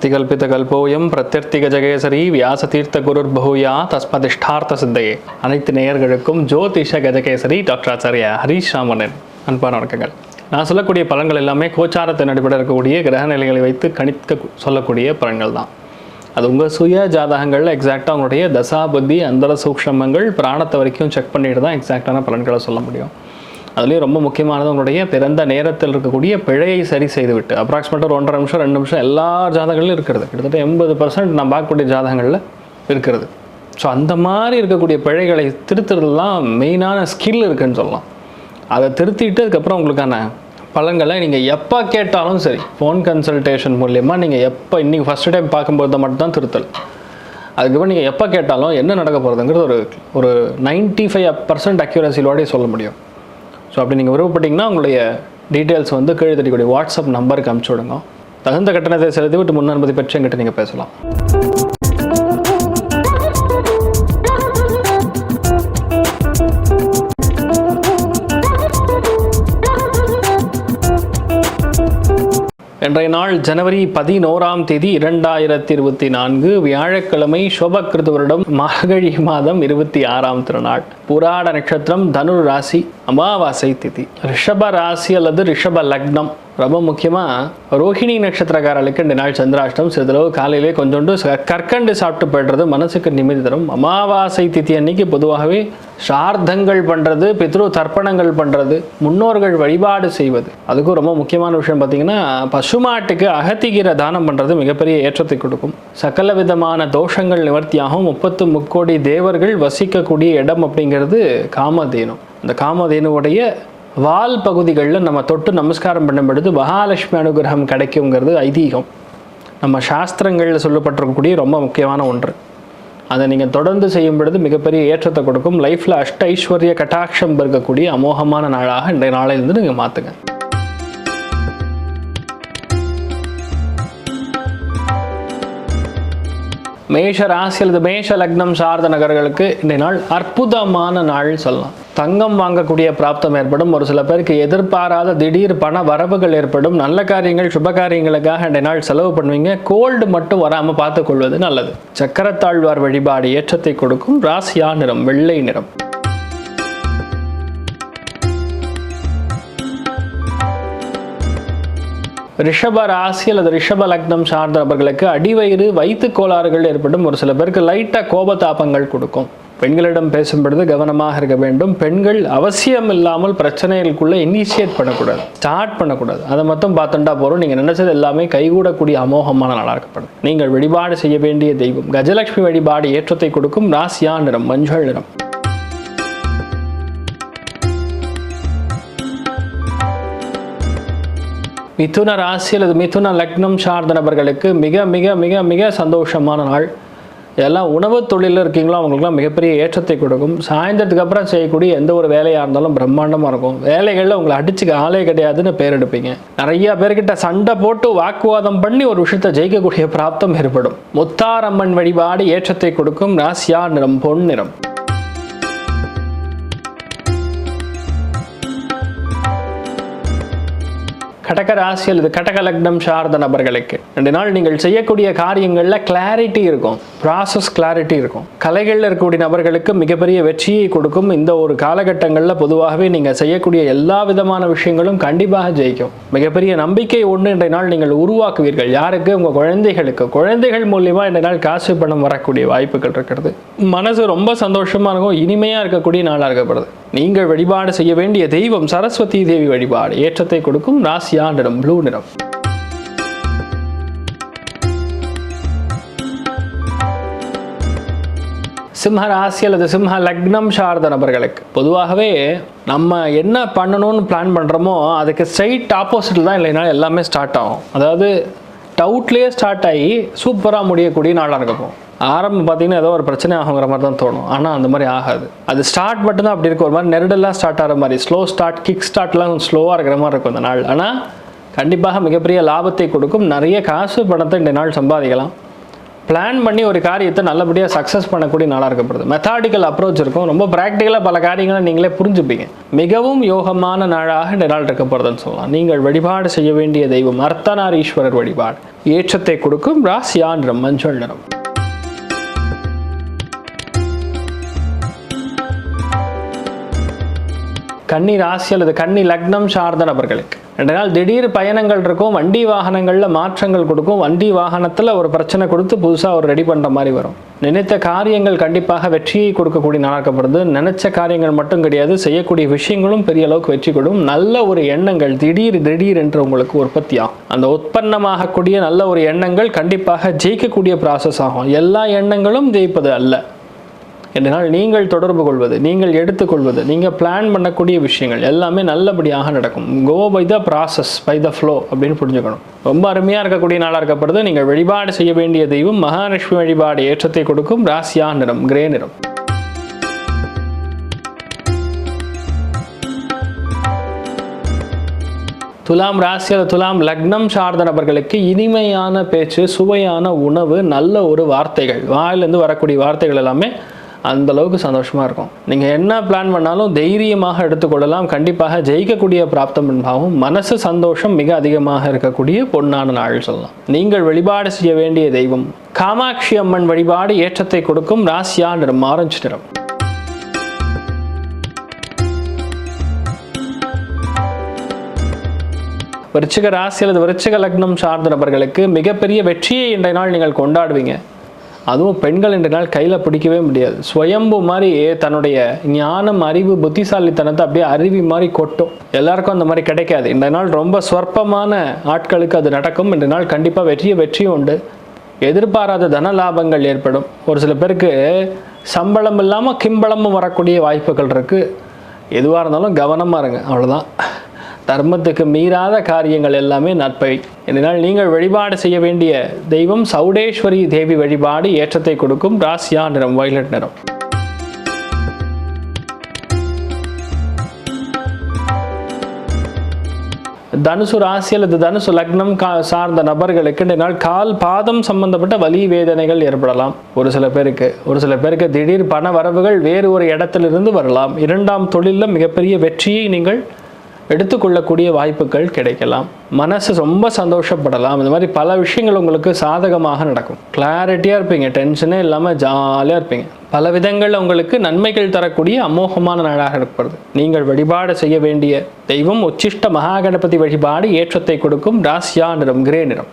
அஸ்திகல்பிதகல்போயம் பிரத்யர்த்திக வியாச வியாசதீர்த்த குருர் பகுயா தஸ்மதிஷ்டார்த்த சித்தையே அனைத்து நேயர்களுக்கும் ஜோதிஷ கஜகேசரி டாக்டர் ஆச்சாரியா ஹரீஷ் ராமனன் அன்பான வணக்கங்கள். நான் சொல்லக்கூடிய பலன்கள் எல்லாமே கோச்சாரத்தின் அடிப்படையில் இருக்கக்கூடிய கிரக நிலைகளை வைத்து கணிக்க சொல்லக்கூடிய பலன்கள் தான். அது உங்கள் சுய ஜாதகங்களில் எக்ஸாக்டாக உங்களுடைய தசா புத்தி அந்தர சூக்ஷமங்கள் பிராணத்தை வரைக்கும் செக் பண்ணிட்டு தான் எக்ஸாக்டான பலன்களை சொல்ல முடியும். அதுலேயும் ரொம்ப முக்கியமானது உங்களுடைய பிறந்த நேரத்தில் இருக்கக்கூடிய பிழையை சரி செய்துவிட்டு அப்ராக்சிமேட்டாக ஒரு ஒன்றரை நிமிஷம் ரெண்டு நிமிஷம் எல்லா ஜாதகங்களிலும் இருக்கிறது. கிட்டத்தட்ட எண்பது பர்சன்ட் நான் பார்க்கக்கூடிய ஜாதகங்களில் இருக்கிறது. ஸோ அந்த மாதிரி இருக்கக்கூடிய பிழைகளை திருத்துறதுலாம் மெயினான ஸ்கில் இருக்குன்னு சொல்லலாம். அதை திருத்திட்டு அதுக்கப்புறம் உங்களுக்கான பலன்களை நீங்கள் எப்போ கேட்டாலும் சரி ஃபோன் கன்சல்டேஷன் மூலயமா நீங்கள் எப்போ இன்றைக்கி ஃபஸ்ட் டைம் பார்க்கும்போது மட்டும்தான் திருத்தல். அதுக்கப்புறம் நீங்கள் எப்போ கேட்டாலும் என்ன நடக்க போகிறதுங்கிறது ஒரு ஒரு நைன்ட்டி ஃபைவ் பர்சன்ட் அக்யூரஸிலோடய சொல்ல முடியும். ஸோ அப்படி நீங்கள் விருப்பப்பட்டீங்கன்னா உங்களுடைய டீட்டெயில்ஸ் வந்து கீழே தெரியக்கூடிய வாட்ஸ்அப் நம்பருக்கு அனுப்பிச்சு விடுங்க. தகுந்த கட்டணத்தை செலுத்தி விட்டு முன் அனுமதி பெற்று எங்கிட்ட நீங்கள் பேசலாம். இன்றைய நாள் ஜனவரி பதினோராம் தேதி இரண்டாயிரத்தி இருபத்தி நான்கு வியாழக்கிழமை சோபக்கிருது வருடம் மார்கழி மாதம் இருபத்தி ஆறாம் திருநாள். புராட நட்சத்திரம் தனுர் ராசி அமாவாசை திதி ரிஷப ராசி அல்லது ரிஷப லக்னம் ரொம்ப முக்கியமாக ரோஹிணி நட்சத்திரக்காரர்களுக்கு இந்த நாள் சந்திராஷ்டம். சிறிதளவு காலையிலே கொஞ்சோண்டு கற்கண்டு சாப்பிட்டு போய்டுறது மனசுக்கு நிம்மதி தரும். அமாவாசை திதி அன்னைக்கு பொதுவாகவே சார்த்தங்கள் பண்ணுறது பித்ரு தர்ப்பணங்கள் பண்ணுறது முன்னோர்கள் வழிபாடு செய்வது. அதுக்கும் ரொம்ப முக்கியமான விஷயம் பார்த்தீங்கன்னா பசுமாட்டுக்கு அகத்திகீரை தானம் பண்ணுறது மிகப்பெரிய ஏற்றத்தை கொடுக்கும். சகல விதமான தோஷங்கள் நிவர்த்தியாகும். முப்பத்து முக்கோடி தேவர்கள் வசிக்கக்கூடிய இடம் அப்படிங்கிறது காமதேனும். இந்த காமதேனுவுடைய வால் பகுதிகளில் நம்ம தொட்டு நமஸ்காரம் பண்ணும் பொழுது மகாலட்சுமி அனுகிரகம் கிடைக்குங்கிறது ஐதீகம். நம்ம சாஸ்திரங்களில் சொல்லப்பட்டிருக்கக்கூடிய ரொம்ப முக்கியமான ஒன்று. அதை நீங்கள் தொடர்ந்து செய்யும் பொழுது மிகப்பெரிய ஏற்றத்தை கொடுக்கும். லைஃப்பில் அஷ்ட ஐஸ்வர்ய கட்டாட்சம் இருக்கக்கூடிய அமோகமான நாளாக இன்றைய நாளிலிருந்து நீங்கள் மாற்றுங்க மேஷ ராசி அல்லது மேஷ லக்னம் சார்ந்த நகர்களுக்கு இன்றைய நாள் அற்புதமான நாள் சொல்லலாம். தங்கம் வாங்கக்கூடிய பிராப்தம் ஏற்படும். ஒரு சில பேருக்கு எதிர்பாராத திடீர் பண வரவுகள் ஏற்படும். நல்ல காரியங்கள் சுப காரியங்களுக்காக இன்றைய நாள் செலவு பண்ணுவீங்க. கோல்டு மட்டும் வராமல் பார்த்துக்கொள்வது நல்லது. சக்கரத்தாழ்வார் வழிபாடு ஏற்றத்தை கொடுக்கும். ராசியா நிறம் வெள்ளை நிறம். ரிஷப ராசி அல்லது ரிஷப லக்னம் சார்ந்த நபர்களுக்கு அடிவயிறு வயிற்று கோளாறுகள் ஏற்படும் ஒரு சில பேருக்கு லைட்டாக கோபதாபங்கள் கொடுக்கும். பெண்களிடம் பேசும் பொழுது கவனமாக இருக்க வேண்டும். பெண்கள் அவசியம் இல்லாமல் பிரச்சனைகளுக்குள்ளே இனிஷியேட் பண்ணக்கூடாது. ஸ்டார்ட் பண்ணக்கூடாது. அதை மட்டும் பார்த்துட்டா போகிறோம் நீங்கள் நினைச்சது எல்லாமே கைகூடக்கூடிய அமோகமான நாளாக இருக்கப்படும் நீங்கள் வழிபாடு செய்ய வேண்டிய தெய்வம். கஜலட்சுமி வழிபாடு ஏற்றத்தை கொடுக்கும். ராசியா நிறம் மஞ்சள் நிறம். மிதுன ராசி அல்லது மிதுன லக்னம் சார்ந்த நபர்களுக்கு மிக மிக மிக மிக சந்தோஷமான நாள். எல்லாம் உணவு தொழிலில் இருக்கீங்களோ அவங்களுக்குலாம் மிகப்பெரிய ஏற்றத்தை கொடுக்கும். சாயந்தரத்துக்கு அப்புறம் செய்யக்கூடிய எந்த ஒரு வேலையாக இருந்தாலும் பிரம்மாண்டமாக இருக்கும். வேலைகளில் உங்களை அடிச்சுக்க ஆளே கிடையாதுன்னு பேர் எடுப்பீங்க. நிறைய பேர்கிட்ட சண்டை போட்டு வாக்குவாதம் பண்ணி ஒரு விஷயத்தை ஜெயிக்கக்கூடிய பிராப்தம் ஏற்படும். முத்தாரம்மன் வழிபாடு ஏற்றத்தை கொடுக்கும். ராசியா நிறம் பொன் நிறம். கடக ராசி அல்லது கடக லக்னம் சார்ந்த நபர்களுக்கு. ரெண்டு நாள் நீங்கள் செய்யக்கூடிய காரியங்களில் கிளாரிட்டி இருக்கும். ப்ராசஸ் கிளாரிட்டி இருக்கும். கலைகளில் இருக்கக்கூடிய நபர்களுக்கு மிகப்பெரிய வெற்றியை கொடுக்கும். இந்த ஒரு காலகட்டங்களில் பொதுவாகவே நீங்கள் செய்யக்கூடிய எல்லா விதமான விஷயங்களும் கண்டிப்பாக ஜெயிக்கும். மிகப்பெரிய நம்பிக்கை ஒன்று இன்றைய நாள் நீங்கள் உருவாக்குவீர்கள். யாருக்கு? உங்கள் குழந்தைகளுக்கு. குழந்தைகள் மூலியமாக இன்றைய நாள் காசு பணம் வரக்கூடிய வாய்ப்புகள் இருக்கிறது. மனசு ரொம்ப சந்தோஷமாக இருக்கும். இனிமையாக இருக்கக்கூடிய நாளாக இருக்கப்படுது நீங்கள் வழிபாடு செய்ய வேண்டிய தெய்வம் சரஸ்வதி தேவி வழிபாடு. ஏற்றத்தை கொடுக்கும் ராசியா நிறம் ப்ளூ நிறம். சிம்ம ராசி அல்லது சிம்ம லக்னம் சார்ந்த நபர்களுக்கு பொதுவாகவே நம்ம என்ன பண்ணணும்னு பிளான் பண்ணுறோமோ அதுக்கு ஸ்ட்ரைட் ஆப்போசிட்டில் தான் இல்லைனாலும் எல்லாமே ஸ்டார்ட் ஆகும். அதாவது டவுட்லேயே ஸ்டார்ட் ஆகி சூப்பராக முடியக்கூடிய நாளாக இருக்கும் ஆரம்பம் பார்த்தீங்கன்னா ஏதோ ஒரு பிரச்சனை ஆகுங்கிற மாதிரி தான் தோணும். ஆனால் அந்த மாதிரி ஆகாது. அது ஸ்டார்ட் மட்டும்தான் அப்படி இருக்கும் ஒரு மாதிரி நெருடெல்லாம் ஸ்டார்ட் ஆகிற மாதிரி ஸ்லோ ஸ்டார்ட் கிக் ஸ்டார்ட்லாம் ஸ்லோவாக இருக்கிற மாதிரி இருக்கும் அந்த நாள். ஆனால் கண்டிப்பாக மிகப்பெரிய லாபத்தை கொடுக்கும். நிறைய காசு பணத்தை இந்த நாள் சம்பாதிக்கலாம். பிளான் பண்ணி ஒரு காரியத்தை நல்லபடியாக சக்ஸஸ் பண்ணக்கூடிய நாளாக இருக்கப்படுது. மெத்தாடிக்கல் அப்ரோச் இருக்கும். ரொம்ப ப்ராக்டிக்கலாக பல காரியங்களை நீங்களே புரிஞ்சுப்பீங்க. மிகவும் யோகமான நாளாக இந்த நாள் இருக்கப்படுதுன்னு சொல்லலாம். நீங்கள் வழிபாடு செய்ய வேண்டிய தெய்வம் அர்த்தநாரீஸ்வரர் வழிபாடு. ஏற்றத்தை கொடுக்கும் ராசியான் நிறம் மஞ்சள் நிறம். கன்னி ராசி அல்லது கன்னி லக்னம் சார்ந்த நபர்களுக்கு. ரெண்டு நாள் திடீர் பயணங்கள் இருக்கும் வண்டி வாகனங்களில் மாற்றங்கள் கொடுக்கும் வண்டி வாகனத்தில் ஒரு பிரச்சனை கொடுத்து புதுசாக ஒரு ரெடி பண்ணுற மாதிரி வரும். நினைத்த காரியங்கள் கண்டிப்பாக வெற்றியை கொடுக்கக்கூடிய நடக்கப்படுது நினைச்ச காரியங்கள் மட்டும் கிடையாது செய்யக்கூடிய விஷயங்களும் பெரிய அளவுக்கு வெற்றி கொடுக்கும் நல்ல ஒரு எண்ணங்கள் திடீர் திடீர் என்று உங்களுக்கு உற்பத்தி ஆகும். அந்த உற்பத்தமாகக்கூடிய நல்ல ஒரு எண்ணங்கள் கண்டிப்பாக ஜெயிக்கக்கூடிய ப்ராசஸ் ஆகும். எல்லா எண்ணங்களும் ஜெயிப்பது அல்ல. என்னால் நீங்கள் தொடர்பு கொள்வது நீங்கள் எடுத்துக்கொள்வது நீங்கள் பிளான் பண்ணக்கூடிய விஷயங்கள் எல்லாமே நல்லபடியாக நடக்கும். Go by the process by the flow அப்படின்னு புரிஞ்சுக்கணும். ரொம்ப அருமையாக இருக்கக்கூடிய நாளாக இருக்கப்படுது. நீங்கள் வழிபாடு செய்ய வேண்டிய தெய்வம் மகாலட்சுமி வழிபாடு ஏற்றத்தை கொடுக்கும் ராசியா நிறம் கிரே நிறம். துலாம் ராசி அல்லது துலாம் லக்னம் சார்ந்த நபர்களுக்கு இனிமையான பேச்சு சுவையான உணவு நல்ல ஒரு வார்த்தைகள். வாயிலிருந்து வரக்கூடிய வார்த்தைகள் எல்லாமே அந்த அளவுக்கு சந்தோஷமாக இருக்கும். நீங்கள் என்ன பிளான் பண்ணாலும் தைரியமாக எடுத்துக்கொள்ளலாம். கண்டிப்பாக ஜெயிக்கக்கூடிய பிராப்தம் என்பதாகவும் மனசு சந்தோஷம் மிக அதிகமாக இருக்கக்கூடிய பொன்னான நாள் சொல்லலாம். நீங்கள் வழிபாடு செய்ய வேண்டிய தெய்வம். காமாட்சி அம்மன் வழிபாடு ஏற்றத்தை கொடுக்கும் ராசியா நிறம் ஆரஞ்சு நிறம் விருச்சிக ராசி அல்லது விருச்சிக லக்னம் சார்ந்த நபர்களுக்கு மிகப்பெரிய வெற்றியை இன்றைய நாள் நீங்கள் கொண்டாடுவீங்க. அதுவும் பெண்கள் என்றனால் நாள் கையில் பிடிக்கவே முடியாது. சுயம்பு மாதிரி தன்னுடைய ஞானம் அறிவு புத்திசாலித்தனத்தை அப்படியே அருவி மாதிரி கொட்டும். எல்லாருக்கும் அந்த மாதிரி கிடைக்காது. இந்த நாள் ரொம்ப சொற்பமான ஆட்களுக்கு அது நடக்கும். இந்த நாள் கண்டிப்பாக வெற்றியை வெற்றியும் உண்டு. எதிர்பாராத தன லாபங்கள் ஏற்படும். ஒரு சில பேருக்கு சம்பளம் இல்லாமல் கிம்பளமும் வரக்கூடிய வாய்ப்புகள் இருக்குது எதுவாக இருந்தாலும் கவனமாக இருங்க. அவ்வளோதான் தர்மத்துக்கு மீறாத காரியங்கள் எல்லாமே நட்பை இதனால் நீங்கள் வழிபாடு செய்ய வேண்டிய தெய்வம் சௌடேஸ்வரி தேவி வழிபாடு ஏற்றத்தை கொடுக்கும் ராசியா நிறம் வயலட் நிறம். தனுசு ராசி அல்லது தனுசு லக்னம் கா சார்ந்த நபர்களுக்கு இந்த நாள் கால் பாதம் சம்பந்தப்பட்ட வலி வேதனைகள் ஏற்படலாம். ஒரு சில பேருக்கு ஒரு சில பேருக்கு திடீர் பண வரவுகள் வேறு ஒரு இடத்திலிருந்து வரலாம். இரண்டாம் தொழிலில் மிகப்பெரிய வெற்றியை நீங்கள் எடுத்துக்கொள்ளக்கூடிய வாய்ப்புகள் கிடைக்கலாம். மனசு ரொம்ப சந்தோஷப்படலாம். இந்த மாதிரி பல விஷயங்கள் உங்களுக்கு சாதகமாக நடக்கும். கிளாரிட்டியாக இருப்பீங்க. டென்ஷனே இல்லாமல் ஜாலியாக இருப்பீங்க. பல விதங்களில் உங்களுக்கு நன்மைகள் தரக்கூடிய அமோகமான நாடாக இருக்கிறது நீங்கள் வழிபாடு செய்ய வேண்டிய தெய்வம் உச்சிஷ்ட மகாகணபதி வழிபாடு ஏற்றத்தை கொடுக்கும் ராசியா நிறம் கிரே நிறம்.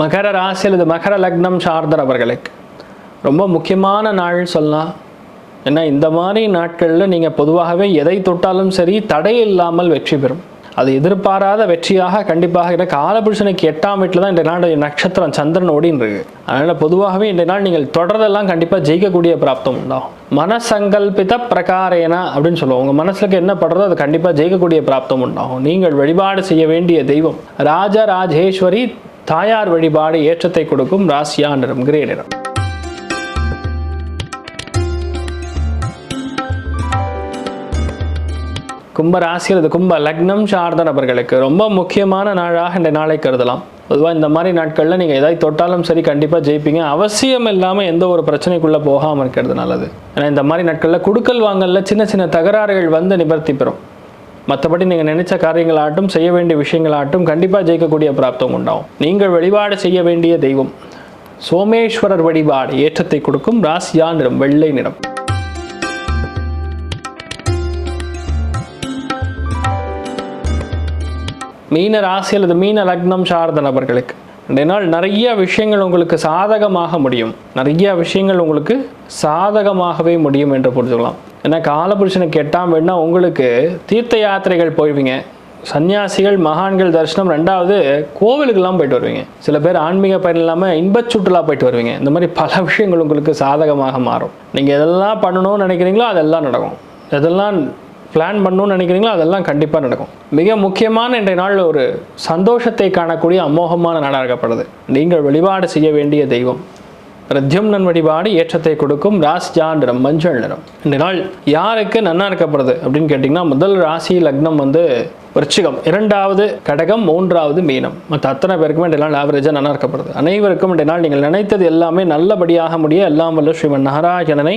மகர ராசியில் இது மகர லக்னம் சார்ந்தர் அவர்களுக்கு ரொம்ப முக்கியமான நாள் சொல்லலாம். ஏன்னா இந்த மாதிரி நாட்களில் நீங்கள் பொதுவாகவே எதை தொட்டாலும் சரி தடை இல்லாமல் வெற்றி பெறும். அது எதிர்பாராத வெற்றியாக கண்டிப்பாக ஏன்னா காலபுருஷனுக்கு எட்டாம் வீட்டில் தான் இந்த நாள் நட்சத்திரம் சந்திரன் ஓடின்னு இருக்கு அதனால் பொதுவாகவே இந்த நாள் நீங்கள் தொடர்றதெல்லாம் கண்டிப்பாக ஜெயிக்கக்கூடிய பிராப்தம் உண்டாகும். மனசங்கல்பித பிரகாரேனா அப்படின்னு சொல்லுவோம். உங்கள் மனசுக்கு என்ன படுறதோ அது கண்டிப்பாக ஜெயிக்கக்கூடிய பிராப்தம் உண்டாகும். நீங்கள் வழிபாடு செய்ய வேண்டிய தெய்வம். ராஜராஜேஸ்வரி தாயார் வழிபாடு ஏற்றத்தை கொடுக்கும் ராசியா நிறம் கிரே நிறம். கும்ப ராசி அல்லது கும்ப லக்னம் சார்ந்த நபர்களுக்கு ரொம்ப முக்கியமான நாளாக இந்த நாளை கருதலாம். பொதுவாக இந்த மாதிரி நாட்களில் நீங்கள் எதாவது தொட்டாலும் சரி கண்டிப்பாக ஜெயிப்பீங்க. அவசியம் இல்லாமல் எந்த ஒரு பிரச்சனைக்குள்ளே போகாமல் இருக்கிறது நல்லது. ஏன்னா இந்த மாதிரி நாட்களில் குடுக்கல் வாங்கலில் சின்ன சின்ன தகராறுகள் வந்து நிவர்த்தி பெறும். மற்றபடி நீங்கள் நினைச்ச காரியங்களாகட்டும் செய்ய வேண்டிய விஷயங்களாகட்டும் கண்டிப்பாக ஜெயிக்கக்கூடிய பிராப்தம் உண்டாகும். நீங்கள் வழிபாடு செய்ய வேண்டிய தெய்வம். சோமேஸ்வரர் வழிபாடு ஏற்றத்தை கொடுக்கும். ராசியா நிறம் வெள்ளை நிறம். மீன ராசி அல்லது மீன லக்னம் சார்ந்த நபர்களுக்கு. இன்றைய நிறைய விஷயங்கள் உங்களுக்கு சாதகமாக முடியும். நிறைய விஷயங்கள் உங்களுக்கு சாதகமாகவே முடியும் என்று புரிஞ்சுக்கலாம். ஏன்னா காலபுருஷனுக்கு எட்டாம் வேணா உங்களுக்கு தீர்த்த யாத்திரைகள் போய்விங்க. சன்னியாசிகள் மகான்கள் தரிசனம் ரெண்டாவது கோவிலுக்கெல்லாம் போயிட்டு வருவீங்க. சில பேர் ஆன்மீக பயணம் இல்லாமல் இன்பச் சுற்றுலா போயிட்டு வருவீங்க. இந்த மாதிரி பல விஷயங்கள் உங்களுக்கு சாதகமாக மாறும். நீங்கள் எதெல்லாம் பண்ணணும்னு நினைக்கிறீங்களோ அதெல்லாம் நடக்கும். எதெல்லாம் பிளான் பண்ணணும்னு நினைக்கிறீங்களோ அதெல்லாம் கண்டிப்பாக நடக்கும். மிக முக்கியமான இன்றைய நாள் ஒரு சந்தோஷத்தை காணக்கூடிய அமோகமான நாடாக இருக்கப்படுது. நீங்கள் வழிபாடு செய்ய வேண்டிய தெய்வம். பிரத்யும்னன் வழிபாடு ஏற்றத்தை கொடுக்கும் ராசிஜா நிறம் மஞ்சள் நிறம். இந்த நாள் யாருக்கு நன்னா இருக்கப்படுது அப்படின்னு கேட்டிங்கன்னா முதல் ராசி லக்னம் வந்து விருச்சிகம். இரண்டாவது கடகம் மூன்றாவது மீனம். மற்ற அத்தனை பேருக்குமே இந்த நாள் ஆவரேஜாக நன்னா இருக்கப்படுது. அனைவருக்கும் இந்த நாள் நீங்கள் நினைத்தது எல்லாமே நல்லபடியாக முடிய எல்லாம் வல்ல ஸ்ரீமன் நாராயணனை